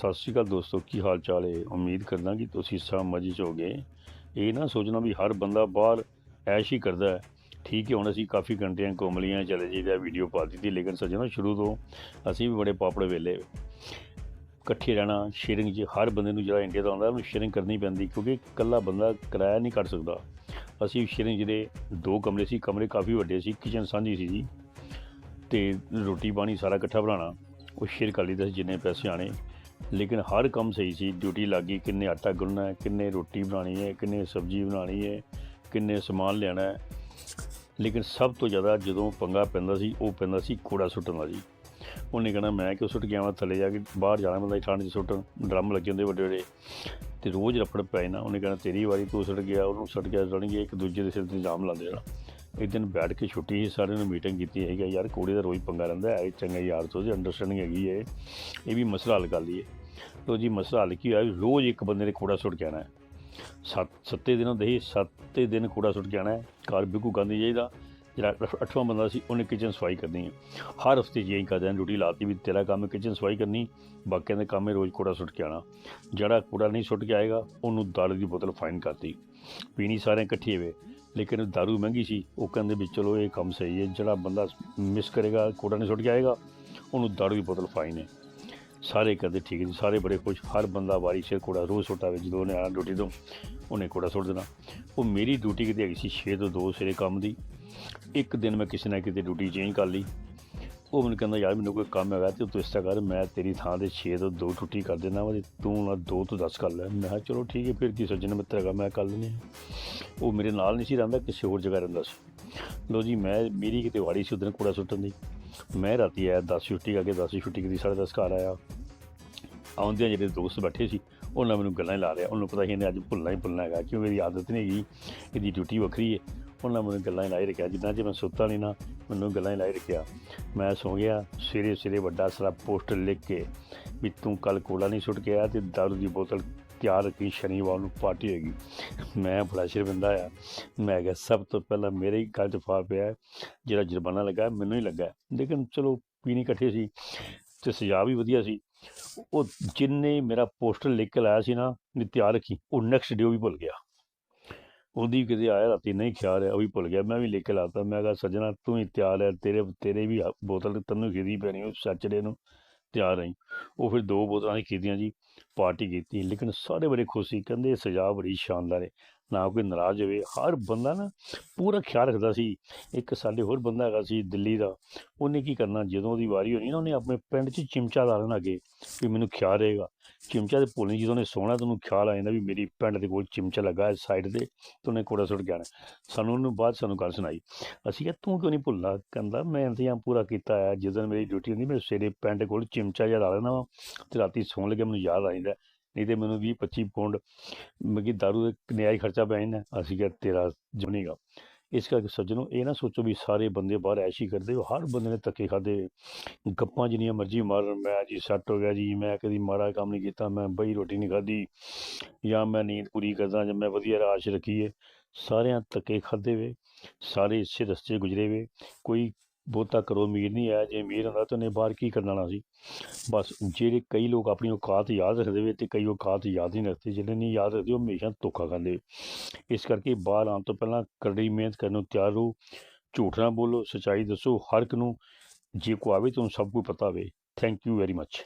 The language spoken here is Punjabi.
ਸਤਿ ਸ਼੍ਰੀ ਅਕਾਲ ਦੋਸਤੋ, ਕੀ ਹਾਲ ਚਾਲ ਹੈ? ਉਮੀਦ ਕਰਦਾ ਕਿ ਤੁਸੀਂ ਸਭ ਮਜ਼ੇ 'ਚ ਹੋਗੇ ਇਹ ਨਾ ਸੋਚਣਾ ਵੀ ਹਰ ਬੰਦਾ ਬਾਹਰ ਐਸ਼ ਹੀ ਕਰਦਾ ਹੈ। ਠੀਕ ਹੈ, ਹੁਣ ਅਸੀਂ ਕਾਫੀ ਘੰਟਿਆਂ ਘੁੰਮ ਲਈਆਂ, ਚਲੇ ਜਾਈਦਾ ਵੀਡੀਓ ਪਾ ਦਿੱਤੀ, ਲੇਕਿਨ ਸੱਜਣਾ ਸ਼ੁਰੂ ਤੋਂ ਅਸੀਂ ਵੀ ਬੜੇ ਪਾਪੜ ਵੇਲੇ ਇਕੱਠੇ ਰਹਿਣਾ ਸ਼ੇਅਰਿੰਗ 'ਚ ਹਰ ਬੰਦੇ ਨੂੰ ਜਿਹੜਾ ਇੰਡੀਆ ਦਾ ਆਉਂਦਾ, ਉਹਨੂੰ ਸ਼ੇਅਰਿੰਗ ਕਰਨੀ ਪੈਂਦੀ, ਕਿਉਂਕਿ ਇਕੱਲਾ ਬੰਦਾ ਕਿਰਾਇਆ ਨਹੀਂ ਕੱਢ ਸਕਦਾ। ਅਸੀਂ ਸ਼ੇਅਰਿੰਗ ਜਿਹੜੇ ਦੋ ਕਮਰੇ ਸੀ, ਕਮਰੇ ਕਾਫੀ ਵੱਡੇ ਸੀ ਕਿਚਨ ਸਾਂਝੀ ਸੀ ਜੀ, ਤੇ ਰੋਟੀ ਪਾਣੀ ਸਾਰਾ ਇਕੱਠਾ ਬਣਾਉਣਾ। ਉਹ ਸ਼ੇਅਰ ਕਰ ਲਈਦਾ ਸੀ ਜਿੰਨੇ ਪੈਸੇ ਆਣੇ ਲੇਕਿਨ ਹਰ ਕੰਮ ਸਹੀ ਸੀ। ਡਿਊਟੀ ਲੱਗੀ ਕਿੰਨੇ ਆਟਾ ਗੁੰਨਣਾ ਹੈ, ਕਿੰਨੇ ਰੋਟੀ ਬਣਾਉਣੀ ਹੈ, ਕਿੰਨੇ ਸਬਜ਼ੀ ਬਣਾਉਣੀ ਹੈ, ਕਿੰਨੇ ਸਮਾਨ ਲਿਆਣਾ ਹੈ। ਲੇਕਿਨ ਸਭ ਤੋਂ ਜ਼ਿਆਦਾ ਜਦੋਂ ਪੰਗਾ ਪੈਂਦਾ ਸੀ, ਉਹ ਪੈਂਦਾ ਸੀ ਕੂੜਾ ਸੁੱਟਣ ਦਾ ਜੀ। ਉਹਨੇ ਕਹਿਣਾ, ਮੈਂ ਕਿਉਂ ਸੁੱਟ ਗਿਆ ਮੈਂ ਥੱਲੇ ਜਾ ਕੇ ਬਾਹਰ ਜਾਣਾ ਪੈਂਦਾ ਠੰਡ 'ਚ ਸੁੱਟਣ ਡਰਮ ਲੱਗੇ ਹੁੰਦੇ ਵੱਡੇ ਵੱਡੇ ਤੇ ਰੋਜ਼ ਰਫੜ ਪੈ ਨਾ ਉਹਨੇ ਕਹਿਣਾ, ਤੇਰੀ ਵਾਰੀ ਤੂੰ ਸੁੱਟ ਗਿਆ, ਉਹਨੂੰ ਸੁੱਟ ਗਿਆ ਰਣਗੇ ਇੱਕ ਦੂਜੇ ਦੇ ਸਿਰ ਤੇ ਇਲਜ਼ਾਮ ਲਾਉਂਦੇ ਰਹਿਣਾ। ਇੱਕ ਦਿਨ ਬੈਠ ਕੇ ਛੁੱਟੀ ਸੀ, ਸਾਰਿਆਂ ਨੇ ਮੀਟਿੰਗ ਕੀਤੀ ਹੈਗਾ ਯਾਰ ਕੋੜੇ ਦਾ ਰੋਜ਼ ਪੰਗਾ ਰਹਿੰਦਾ ਹੈ ਚੰਗਾ ਯਾਰ ਤੋਂ ਜੀ ਅੰਡਰਸਟੈਂਡਿੰਗ ਹੈਗੀ ਹੈ, ਇਹ ਵੀ ਮਸਲਾ ਹੱਲ ਕਰ ਲਈਏ। ਲੋ ਜੀ, ਮਸਲਾ ਹੱਲ ਕੀ ਹੋਇਆ? ਰੋਜ਼ ਇੱਕ ਬੰਦੇ ਨੇ ਕੂੜਾ ਸੁੱਟ ਕੇ ਆਉਣਾ ਹੈ। ਸੱਤ, ਸੱਤੇ ਦਿਨ ਹੁੰਦੇ ਸੀ ਸੱਤੇ ਦਿਨ ਕੂੜਾ ਸੁੱਟ ਕੇ ਆਉਣਾ ਹੈ। ਘਰ ਬਿਲਕੁਲ ਗੰਦ ਨਹੀਂ ਚਾਹੀਦਾ। ਜਿਹੜਾ ਅੱਠਵਾਂ ਬੰਦਾ ਸੀ, ਉਹਨੇ ਕਿਚਨ ਸਫ਼ਾਈ ਕਰਨੀ ਹੈ। ਹਰ ਹਫ਼ਤੇ ਜੀ ਕਰਦੇ ਹਾਂ ਡਿਊਟੀ ਲਾਤੀ ਵੀ ਤੇਰਾ ਕੰਮ ਕਿਚਨ ਸਫ਼ਾਈ ਕਰਨੀ, ਬਾਕੀਆਂ ਦੇ ਕੰਮ ਹੈ, ਰੋਜ਼ ਕੂੜਾ ਸੁੱਟ ਕੇ ਆਉਣਾ। ਜਿਹੜਾ ਕੂੜਾ ਨਹੀਂ ਸੁੱਟ ਕੇ ਆਏਗਾ, ਉਹਨੂੰ ਦਾਰੂ ਦੀ ਬੋਤਲ ਫਾਈਨ ਕਰਤੀ। ਪੀਣੀ ਸਾਰੇ ਇਕੱਠੀ ਹੋਵੇ, ਲੇਕਿਨ ਦਾਰੂ ਮਹਿੰਗੀ ਸੀ, ਉਹ ਕਹਿੰਦੇ ਵੀ ਚਲੋ ਇਹ ਕੰਮ ਸਹੀ ਹੈ, ਜਿਹੜਾ ਬੰਦਾ ਮਿਸ ਕਰੇਗਾ, ਕੂੜਾ ਨਹੀਂ ਸੁੱਟ ਕੇ ਆਏਗਾ, ਉਹਨੂੰ ਦਾਰੂ ਦੀ ਬੋਤਲ ਫਾਈਨ ਹੈ। ਸਾਰੇ ਕਹਿੰਦੇ ਠੀਕ ਹੈ ਜੀ, ਸਾਰੇ ਬੜੇ ਖੁਸ਼, ਹਰ ਬੰਦਾ ਵਾਰੀ ਸਿਰ ਕੂੜਾ ਰੋਜ਼ ਸੁੱਟਾਵੇ ਜਦੋਂ ਉਹਨੇ ਆਣਾ ਡਿਊਟੀ ਤੋਂ ਉਹਨੇ ਕੂੜਾ ਸੁੱਟ ਦੇਣਾ। ਉਹ ਮੇਰੀ ਡਿਊਟੀ ਕਿਤੇ ਹੈਗੀ ਸੀ 6 ਤੋਂ 2 ਸਵੇਰੇ ਕੰਮ ਦੀ। ਇੱਕ ਦਿਨ ਮੈਂ ਕਿਸੇ ਨਾ ਕਿਤੇ ਡਿਊਟੀ ਚੇਂਜ ਕਰ ਲਈ। ਉਹ ਮੈਨੂੰ ਕਹਿੰਦਾ, ਯਾਰ ਮੈਨੂੰ ਕੋਈ ਕੰਮ ਹੈਗਾ ਤੇ ਤੂੰ ਇਸ ਤਰ੍ਹਾਂ ਕਰ, ਮੈਂ ਤੇਰੀ ਥਾਂ ਤੇ 6 ਤੋਂ 2 ਟੁੱਟੀ ਕਰ ਦੇਣਾ ਵਾ ਤੇ ਤੂੰ ਨਾ 2 ਤੋਂ 10 ਕਰ ਲੈ। ਮੈਂ ਕਿਹਾ, ਚਲੋ ਠੀਕ ਹੈ, ਫਿਰ ਕੀ ਸੱਜਣ ਮਿੱਤਰ ਹੈਗਾ ਮੈਂ ਕਰ ਲੈਂਦੇ ਹਾਂ। ਉਹ ਮੇਰੇ ਨਾਲ ਨਹੀਂ ਸੀ ਰਹਿੰਦਾ, ਕਿਸੇ ਹੋਰ ਜਗ੍ਹਾ ਰਹਿੰਦਾ ਸੀ। ਲੋ ਜੀ, ਮੈਂ, ਮੇਰੀ ਕਿਤੇ ਵਾਰੀ ਸੀ ਉਦੋਂ ਕੂੜਾ ਸੁੱਟਣ ਦੀ। ਮੈਂ ਰਾਤੀ ਆਇਆ 10 ਛੁੱਟੀ ਕਰਕੇ 10 ਛੁੱਟੀ ਕੀਤੀ 10:30 ਘਰ ਆਇਆ। ਆਉਂਦਿਆਂ ਜਿਹੜੇ ਦੋਸਤ ਬੈਠੇ ਸੀ, ਉਹਨਾਂ ਮੈਨੂੰ ਗੱਲਾਂ ਹੀ ਲਾ ਰਿਆ ਉਹਨੂੰ ਪਤਾ ਸੀ ਇਹਨੇ ਅੱਜ ਭੁੱਲਣਾ ਹੀ ਭੁੱਲਣਾ ਹੈਗਾ ਕਿਉਂਕਿ ਇਹਦੀ ਆਦਤ ਨਹੀਂ ਹੈਗੀ? ਇਹਦੀ ਡਿਊਟੀ ਵੱਖਰੀ ਹੈ ਉਹਨਾਂ ਮੈਨੂੰ ਗੱਲਾਂ ਹੀ ਲਾਈ ਰੱਖਿਆ, ਜਿੱਦਾਂ ਜੇ ਮੈਂ ਸੁੱਤਾ ਨਹੀਂ ਨਾ, ਮੈਨੂੰ ਗੱਲਾਂ ਹੀ ਲਾਈ ਰੱਖਿਆ। ਮੈਂ ਸੌ ਗਿਆ ਸਵੇਰੇ ਸਵੇਰੇ ਵੱਡਾ ਸਾਰਾ ਪੋਸਟਰ ਲਿਖ ਕੇ, ਵੀ ਤੂੰ ਕੱਲ ਕੋਲਾ ਨਹੀਂ ਸੁੱਟ ਕੇ ਆਇਆ ਤੇ ਦਾਰੂ ਦੀ ਬੋਤਲ ਤਿਆਰ ਰੱਖੀ ਸ਼ਨੀਵਾਰ ਨੂੰ ਪਾਰਟੀ ਹੋਏਗੀ ਮੈਂ ਬੜਾ ਸ਼ਰਮਿੰਦਾ ਆ। ਮੈਂ ਕਿਹਾ, ਸਭ ਤੋਂ ਪਹਿਲਾਂ ਮੇਰੇ ਹੀ ਗੱਲ 'ਚ ਫਾ ਪਿਆ ਜਿਹੜਾ ਜੁਰਮਾਨਾ ਲੱਗਾ ਮੈਨੂੰ ਹੀ ਲੱਗਾ ਲੇਕਿਨ ਚਲੋ, ਪੀਣੀ ਇਕੱਠੇ ਸੀ ਤੇ ਸਜ਼ਾ ਵੀ ਵਧੀਆ ਸੀ। ਉਹ ਜਿੰਨੇ ਮੇਰਾ ਪੋਸਟਰ ਲਿਖ ਕੇ ਲਾਇਆ ਸੀ ਨਾ ਵੀ ਤਿਆਰ ਰੱਖੀ, ਉਹ ਨੈਕਸਟ ਡੇ ਉਹ ਵੀ ਭੁੱਲ ਗਿਆ। ਉਹਦੀ ਕਿਤੇ ਆਇਆ, ਰਾਤੀ ਨਹੀਂ ਖਿਆਲ ਹੈ ਉਹ ਵੀ ਭੁੱਲ ਗਿਆ। ਮੈਂ ਵੀ ਲਿਖ ਕੇ ਲਾਤਾ, ਮੈਂ ਕਿਹਾ, ਸੱਜਣਾ, ਤੂੰ ਹੀ ਤਿਆਰ ਹੈ, ਤੇਰੇ ਤੇਰੇ ਵੀ ਬੋਤਲ ਤੈਨੂੰ ਖੀਦੀ ਪੈਣੀ, ਉਹ ਸੈਚਰਡੇ ਨੂੰ ਤਿਆਰ ਰਹੀ। ਉਹ ਫਿਰ ਦੋ ਬੋਤਲਾਂ ਹੀ ਕੀਤੀਆਂ ਜੀ, ਪਾਰਟੀ ਕੀਤੀ। ਲੇਕਿਨ ਸਾਰੇ ਬੜੇ ਖੁਸ਼ ਸੀ, ਕਹਿੰਦੇ ਸਜ਼ਾ ਬੜੀ ਸ਼ਾਨਦਾਰ ਹੈ ਨਾ ਕੋਈ ਨਾਰਾਜ਼ ਹੋਵੇ, ਹਰ ਬੰਦਾ ਨਾ ਪੂਰਾ ਖਿਆਲ ਰੱਖਦਾ ਸੀ। ਇੱਕ ਸਾਡੇ ਹੋਰ ਬੰਦਾ ਹੈਗਾ ਸੀ ਦਿੱਲੀ ਦਾ, ਉਹਨੇ ਕੀ ਕਰਨਾ, ਜਦੋਂ ਉਹਦੀ ਵਾਰੀ ਹੋਣੀ ਨਾ, ਉਹਨੇ ਆਪਣੇ ਪਿੰਡ 'ਚ ਚਿਮਚਾ ਲਾ ਲੈਣਾ ਅੱਗੇ, ਵੀ ਮੈਨੂੰ ਖਿਆਲ ਰਹੇਗਾ। ਚਿਮਚਾ ਤੇ ਭੁੱਲਣੀ ਜਦੋਂ ਉਹਨੇ ਸੋਹਣਾ ਤੈਨੂੰ ਖਿਆਲ ਆ ਜਾਂਦਾ ਵੀ ਮੇਰੀ ਪਿੰਡ ਦੇ ਕੋਲ ਚਿਮਚਾ ਲੱਗਾ ਹੈ ਸਾਈਡ ਤੇ ਤੇ ਉਹਨੇ ਕੋੜਾ ਸੁੱਟ ਗਿਆ ਸਾਨੂੰ ਉਹਨੂੰ ਬਾਅਦ ਸਾਨੂੰ ਗੱਲ ਸੁਣਾਈ। ਅਸੀਂ ਕਿਹਾ, ਤੂੰ ਕਿਉਂ ਨਹੀਂ ਭੁੱਲਣਾ? ਕਹਿੰਦਾ, ਮੈਂ ਇੰਤਜ਼ਾਮ ਪੂਰਾ ਕੀਤਾ ਹੈ ਜਦੋਂ ਮੇਰੀ ਡਿਊਟੀ ਹੁੰਦੀ ਮੈਂ ਸਵੇਰੇ ਪਿੰਡ ਕੋਲ ਚਿਮਚਾ ਜਿਹਾ ਲਾ ਲੈਣਾ ਵਾ, ਤੇ ਰਾਤੀ ਸੌਣ ਲੱਗੇ ਮੈਨੂੰ ਯਾਦ ਆ ਜਾਂਦਾ। ਨਹੀਂ ਤੇ ਮੈਨੂੰ 20 25 ਪੌਂਡ ਮਗੀ ਦਾਰੂ ਦੇ ਨਿਆਈ ਖਰਚਾ ਪੈ ਜਾਂਦਾ, ਅਸੀਂ ਕਿਹਾ ਤੇਰਾ ਜੁਨੀਗਾ ਇਸ ਕਰਕੇ ਸੱਜਣੋ ਇਹ ਨਾ ਸੋਚੋ ਵੀ ਸਾਰੇ ਬੰਦੇ ਬਾਹਰ ਐਸ਼ੀ ਕਰਦੇ ਹੋ ਹਰ ਬੰਦੇ ਨੇ ਧੱਕੇ ਖਾਦੇ ਗੱਪਾਂ ਜਿੰਨੀਆਂ ਮਰਜ਼ੀ ਮਾਰਨ ਮੈਂ ਜੀ ਸੱਟ ਹੋ ਗਿਆ ਜੀ, ਮੈਂ ਕਦੀ ਮਾੜਾ ਕੰਮ ਨਹੀਂ ਕੀਤਾ, ਮੈਂ ਬਈ ਰੋਟੀ ਨਹੀਂ ਖਾਧੀ, ਜਾਂ ਮੈਂ ਨੀਂਦ ਪੂਰੀ ਕਰਦਾ, ਜਾਂ ਮੈਂ ਵਧੀਆ ਰਾਸ਼ ਰੱਖੀਏ, ਸਾਰਿਆਂ ਧੱਕੇ ਖਾਦੇ ਵੇ, ਸਾਰੇ ਇਸੇ ਰਸਤੇ ਗੁਜ਼ਰੇ ਵੇ, ਕੋਈ ਬਹੁਤਾ ਕਰੋ, ਅਮੀਰ ਨਹੀਂ ਆਇਆ, ਜੇ ਅਮੀਰ ਹੁੰਦਾ ਤਾਂ ਉਹਨੇ ਬਾਹਰ ਕੀ ਕਰਨ ਵਾਲਾ ਸੀ? ਬਸ ਜਿਹੜੇ ਕਈ ਲੋਕ ਆਪਣੀ ਔਕਾਤ ਯਾਦ ਰੱਖਦੇ ਵੇ ਤੇ ਕਈ ਔਕਾਤ ਯਾਦ ਨਹੀਂ ਰੱਖਦੇ ਜਿਹੜੇ ਨਹੀਂ ਯਾਦ ਰੱਖਦੇ ਉਹ ਹਮੇਸ਼ਾ ਧੋਖਾ ਖਾਂਦੇ ਇਸ ਕਰਕੇ ਬਾਹਰ ਆਉਣ ਤੋਂ ਪਹਿਲਾਂ ਕਰੜੀ ਮਿਹਨਤ ਕਰਨ ਨੂੰ ਤਿਆਰ ਰਹੋ, ਝੂਠ ਨਾ ਬੋਲੋ, ਸੱਚਾਈ ਦੱਸੋ, ਹਰ ਇੱਕ ਨੂੰ ਜੇ ਕੋ ਆਵੇ ਤੁਹਾਨੂੰ ਸਭ ਕੁਝ ਪਤਾ ਹੋਵੇ ਥੈਂਕ ਯੂ ਵੈਰੀ ਮੱਚ